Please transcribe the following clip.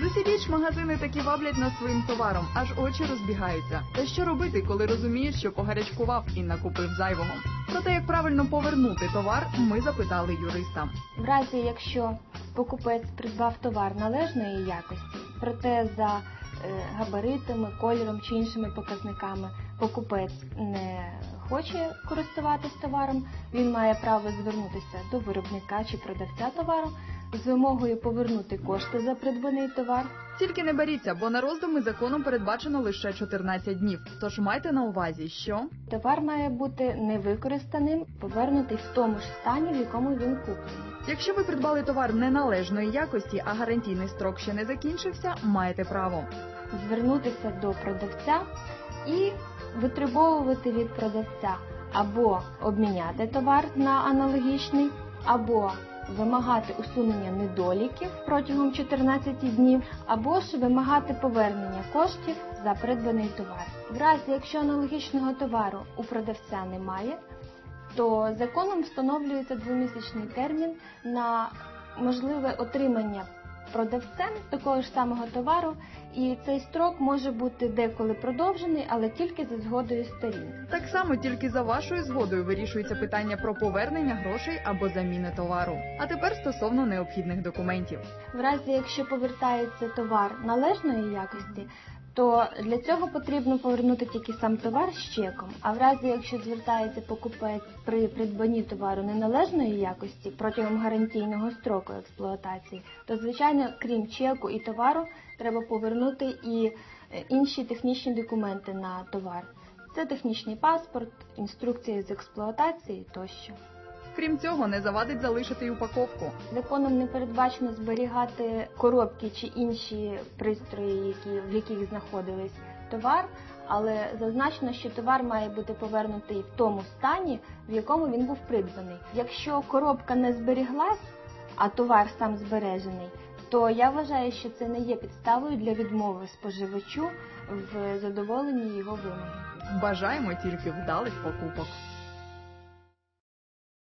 Зусібіч магазини таки ваблять нас своїм товаром, аж очі розбігаються. Та що робити, коли розумієш, що погарячкував і накупив зайвого? Про те, як правильно повернути товар, ми запитали юриста. В разі, якщо покупець придбав товар належної якості, проте за е, габаритами, кольором чи іншими показниками покупець не хоче користуватись товаром, він має право звернутися до виробника чи продавця товару з вимогою повернути кошти за придбаний товар. Тільки не беріться, бо на роздуми законом передбачено лише 14 днів. Тож майте на увазі, що Товар має бути невикористаним, повернутий в тому ж стані, в якому він куплений. якщо ви придбали товар неналежної якості, а гарантійний строк ще не закінчився, маєте право. звернутися до продавця і витребовувати від продавця або обміняти товар на аналогічний, або вимагати усунення недоліків протягом 14 днів, або ж вимагати повернення коштів за придбаний товар. В разі, якщо аналогічного товару у продавця немає, то законом встановлюється двомісячний термін на можливе отримання продавцем такого ж самого товару, і цей строк може бути деколи продовжений, але тільки за згодою сторін. Так само тільки за вашою згодою вирішується питання про повернення грошей або заміни товару. А тепер стосовно необхідних документів. В разі, якщо повертається товар належної якості, то для цього потрібно повернути тільки сам товар з чеком. А в разі, якщо звертається покупець при придбанні товару неналежної якості протягом гарантійного строку експлуатації, то звичайно, крім чеку і товару, треба повернути і е, інші технічні документи на товар. Це технічний паспорт, інструкції з експлуатації тощо. Крім цього, не завадить залишити й упаковку. Законом не передбачено зберігати коробки чи інші пристрої, які, в яких знаходились товар, але зазначено, що товар має бути повернутий в тому стані, в якому він був придбаний. Якщо коробка не зберіглась, а товар сам збережений, то я вважаю, що це не є підставою для відмови споживачу в задоволенні його вимоги. Бажаємо тільки вдалих покупок.